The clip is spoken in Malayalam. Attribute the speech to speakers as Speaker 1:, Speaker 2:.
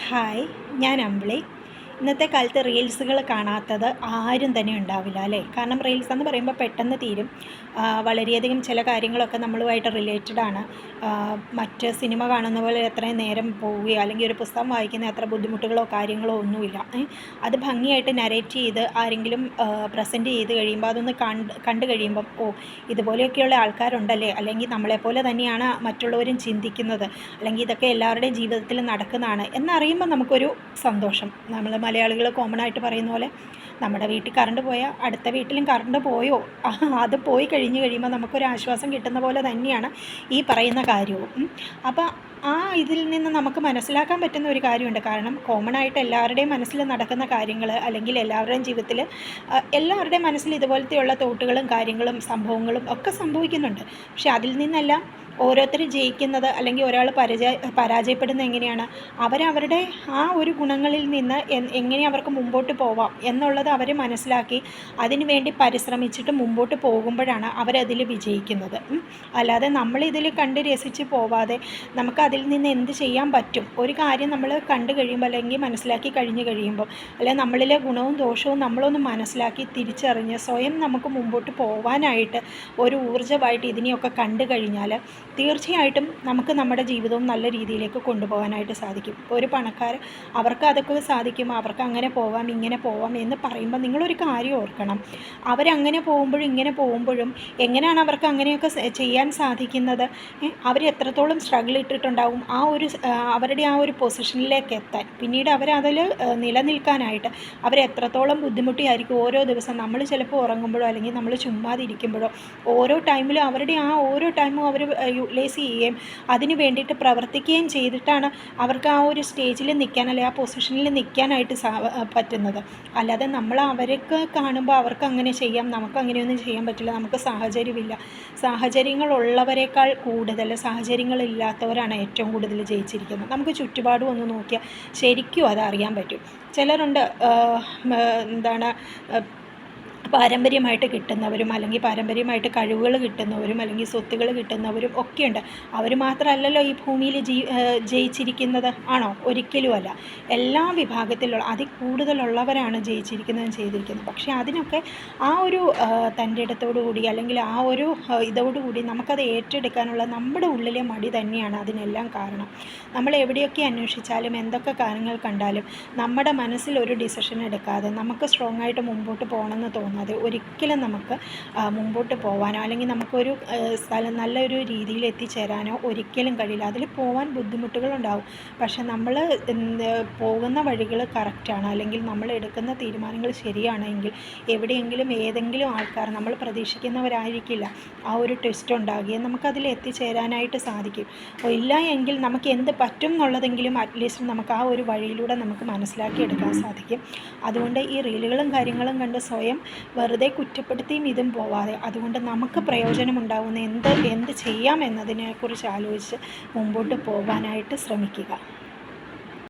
Speaker 1: ഹായ് ഞാൻ അമ്പിളി. ഇന്നത്തെ കാലത്ത് റീൽസുകൾ കാണാത്തത് ആരും തന്നെ ഉണ്ടാവില്ല അല്ലേ? കാരണം റീൽസ് എന്ന് പറയുമ്പോൾ പെട്ടെന്ന് തീരും. വളരെയധികം ചില കാര്യങ്ങളൊക്കെ നമ്മളുമായിട്ട് റിലേറ്റഡ് ആണ്. മറ്റ് സിനിമ കാണുന്ന പോലെ എത്രയും നേരം പോവുകയോ അല്ലെങ്കിൽ ഒരു പുസ്തകം വായിക്കുന്ന അത്ര ബുദ്ധിമുട്ടുകളോ കാര്യങ്ങളോ ഒന്നുമില്ല. അത് ഭംഗിയായിട്ട് നരേറ്റ് ചെയ്ത് ആരെങ്കിലും പ്രസന്റ് ചെയ്ത് കഴിയുമ്പോൾ അതൊന്ന് കണ്ട് കണ്ടു കഴിയുമ്പം ഓ ഇതുപോലെയൊക്കെയുള്ള ആൾക്കാരുണ്ടല്ലേ? അല്ലെങ്കിൽ നമ്മളെപ്പോലെ തന്നെയാണ് മറ്റുള്ളവരും ചിന്തിക്കുന്നത്. അല്ലെങ്കിൽ ഇതൊക്കെ എല്ലാവരുടെയും ജീവിതത്തിൽ നടക്കുന്നതാണ് എന്നറിയുമ്പോൾ നമുക്കൊരു സന്തോഷം. നമ്മൾ മലയാളികൾ കോമൺ ആയിട്ട് പറയുന്ന പോലെ നമ്മുടെ വീട്ടിൽ കറണ്ട് പോയാൽ അടുത്ത വീട്ടിലും കറണ്ട് പോയോ? അത് പോയി കഴിഞ്ഞ് കഴിയുമ്പോൾ നമുക്കൊരു ആശ്വാസം കിട്ടുന്ന പോലെ തന്നെയാണ് ഈ പറയുന്ന കാര്യവും. അപ്പോൾ ആ ഇതിൽ നിന്ന് നമുക്ക് മനസ്സിലാക്കാൻ പറ്റുന്ന ഒരു കാര്യമുണ്ട്. കാരണം കോമൺ ആയിട്ട് എല്ലാവരുടെയും മനസ്സിൽ നടക്കുന്ന കാര്യങ്ങൾ അല്ലെങ്കിൽ എല്ലാവരുടെയും ജീവിതത്തിൽ എല്ലാവരുടെയും മനസ്സിൽ ഇതുപോലത്തെയുള്ള തോട്ടുകളും കാര്യങ്ങളും സംഭവങ്ങളും ഒക്കെ സംഭവിക്കുന്നുണ്ട്. പക്ഷെ അതിൽ നിന്നെല്ലാം ഓരോരുത്തർ ജയിക്കുന്നത് അല്ലെങ്കിൽ ഒരാൾ പരാജയ പരാജയപ്പെടുന്നത് എങ്ങനെയാണ്? അവരവരുടെ ആ ഒരു ഗുണങ്ങളിൽ നിന്ന് എങ്ങനെ അവർക്ക് മുമ്പോട്ട് പോവാം എന്നുള്ളത് അവർ മനസ്സിലാക്കി അതിനുവേണ്ടി പരിശ്രമിച്ചിട്ട് മുമ്പോട്ട് പോകുമ്പോഴാണ് അവരതിൽ വിജയിക്കുന്നത്. അല്ലാതെ നമ്മളിതിൽ കണ്ട് രസിച്ച് പോവാതെ നമുക്ക് അതിൽ നിന്ന് എന്ത് ചെയ്യാൻ പറ്റും? ഒരു കാര്യം നമ്മൾ കണ്ടു കഴിയുമ്പോൾ അല്ലെങ്കിൽ മനസ്സിലാക്കി കഴിഞ്ഞ് കഴിയുമ്പോൾ അല്ലെങ്കിൽ നമ്മളിലെ ഗുണവും ദോഷവും നമ്മളൊന്ന് മനസ്സിലാക്കി തിരിച്ചറിഞ്ഞ് സ്വയം നമുക്ക് മുമ്പോട്ട് പോകാനായിട്ട് ഒരു ഊർജമായിട്ട് ഇതിനെയൊക്കെ കണ്ടു കഴിഞ്ഞാൽ തീർച്ചയായിട്ടും നമുക്ക് നമ്മുടെ ജീവിതവും നല്ല രീതിയിലേക്ക് കൊണ്ടുപോകാനായിട്ട് സാധിക്കും. ഇപ്പോൾ ഒരു പണക്കാർ അവർക്ക് അതൊക്കെ സാധിക്കും അവർക്ക് അങ്ങനെ പോവാം ഇങ്ങനെ പോവാം എന്ന് പറയുമ്പോൾ നിങ്ങളൊരു കാര്യം ഓർക്കണം. അവരങ്ങനെ പോകുമ്പോഴും ഇങ്ങനെ പോകുമ്പോഴും എങ്ങനെയാണ് അവർക്ക് അങ്ങനെയൊക്കെ ചെയ്യാൻ സാധിക്കുന്നത്? അവർ എത്രത്തോളം സ്ട്രഗിൾ ഇട്ടിട്ടുണ്ടാവും? ആ ഒരു അവരുടെ ആ ഒരു പൊസിഷനിലേക്ക് എത്താൻ. പിന്നീട് അവരതിൽ നിലനിൽക്കാനായിട്ട് അവർ എത്രത്തോളം ബുദ്ധിമുട്ടിയായിരിക്കും ഓരോ ദിവസം. നമ്മൾ ചിലപ്പോൾ ഉറങ്ങുമ്പോഴോ അല്ലെങ്കിൽ നമ്മൾ ചുമ്മാതിരിക്കുമ്പോഴോ ഓരോ ടൈമിലും അവരുടെ ആ ഓരോ ടൈമും അവർ യൂട്ടിലൈസ് ചെയ്യുകയും അതിന് വേണ്ടിയിട്ട് പ്രവർത്തിക്കുകയും ചെയ്തിട്ടാണ് അവർക്ക് ആ ഒരു സ്റ്റേജിൽ നിൽക്കാൻ അല്ലെങ്കിൽ ആ പൊസിഷനിൽ നിൽക്കാനായിട്ട് പറ്റുന്നത്. അല്ലാതെ നമ്മൾ അവർക്ക് കാണുമ്പോൾ അവർക്ക് അങ്ങനെ ചെയ്യാം നമുക്ക് അങ്ങനെയൊന്നും ചെയ്യാൻ പറ്റില്ല നമുക്ക് സാഹചര്യമില്ല. സാഹചര്യങ്ങളുള്ളവരെക്കാൾ കൂടുതൽ സാഹചര്യങ്ങളില്ലാത്തവരാണ് ഏറ്റവും കൂടുതൽ ജയിച്ചിരിക്കുന്നത്. നമുക്ക് ചുറ്റുപാടും ഒന്ന് നോക്കിയാൽ ശരിക്കും അത് അറിയാൻ പറ്റും. ചിലരുണ്ട് എന്താണ് പാരമ്പര്യമായിട്ട് കിട്ടുന്നവരും അല്ലെങ്കിൽ പാരമ്പര്യമായിട്ട് കഴിവുകൾ കിട്ടുന്നവരും അല്ലെങ്കിൽ സ്വത്തുകൾ കിട്ടുന്നവരും ഒക്കെയുണ്ട്. അവർ മാത്രമല്ലല്ലോ ഈ ഭൂമിയിൽ ജയിച്ചിരിക്കുന്നത്. ആണോ? ഒരിക്കലും അല്ല എല്ലാ വിഭാഗത്തിലുള്ള അതിൽ കൂടുതലുള്ളവരാണ് ജയിച്ചിരിക്കുന്നതും ചെയ്തിരിക്കുന്നത്. പക്ഷേ അതിനൊക്കെ ആ ഒരു തന്റെ ഇടത്തോടു കൂടി അല്ലെങ്കിൽ ആ ഒരു ഇതോടുകൂടി നമുക്കത് ഏറ്റെടുക്കാനുള്ള നമ്മുടെ ഉള്ളിലെ മടി തന്നെയാണ് അതിനെല്ലാം കാരണം. നമ്മൾ എവിടെയൊക്കെ അന്വേഷിച്ചാലും എന്തൊക്കെ കാര്യങ്ങൾ കണ്ടാലും നമ്മുടെ മനസ്സിൽ ഒരു ഡിസിഷൻ എടുക്കാതെ നമുക്ക് സ്ട്രോങ് ആയിട്ട് മുമ്പോട്ട് പോകണമെന്ന് തോന്നാതെ ഒരിക്കലും നമുക്ക് മുമ്പോട്ട് പോകാനോ അല്ലെങ്കിൽ നമുക്കൊരു സ്ഥലം നല്ലൊരു രീതിയിൽ എത്തിച്ചേരാനോ ഒരിക്കലും കഴിയില്ല. അതിൽ പോകാൻ ബുദ്ധിമുട്ടുകളുണ്ടാവും. പക്ഷെ നമ്മൾ പോകുന്ന വഴികൾ കറക്റ്റാണ് അല്ലെങ്കിൽ നമ്മൾ എടുക്കുന്ന തീരുമാനങ്ങൾ ശരിയാണെങ്കിൽ എവിടെയെങ്കിലും ഏതെങ്കിലും ആൾക്കാർ നമ്മൾ പ്രതീക്ഷിക്കുന്നവരായിരിക്കില്ല. ആ ഒരു ട്വിസ്റ്റ് ഉണ്ടാകുകയും നമുക്കതിൽ എത്തിച്ചേരാനായിട്ട് സാധിക്കും. ഇല്ല എങ്കിൽ നമുക്ക് എന്ത് പറ്റും എന്നുള്ളതെങ്കിലും അറ്റ്ലീസ്റ്റ് നമുക്ക് ആ ഒരു വഴിയിലൂടെ നമുക്ക് മനസ്സിലാക്കിയെടുക്കാൻ സാധിക്കും. അതുകൊണ്ട് ഈ റീലുകളും കാര്യങ്ങളും കണ്ട് സ്വയം വെറുതെ കുറ്റപ്പെടുത്തിയും ഇതും പോവാതെ. അതുകൊണ്ട് നമുക്ക് പ്രയോജനമുണ്ടാകുന്ന എന്ത് എന്ത് ചെയ്യാം എന്നതിനെക്കുറിച്ച് ആലോചിച്ച് മുമ്പോട്ട് പോകാനായിട്ട് ശ്രമിക്കുക.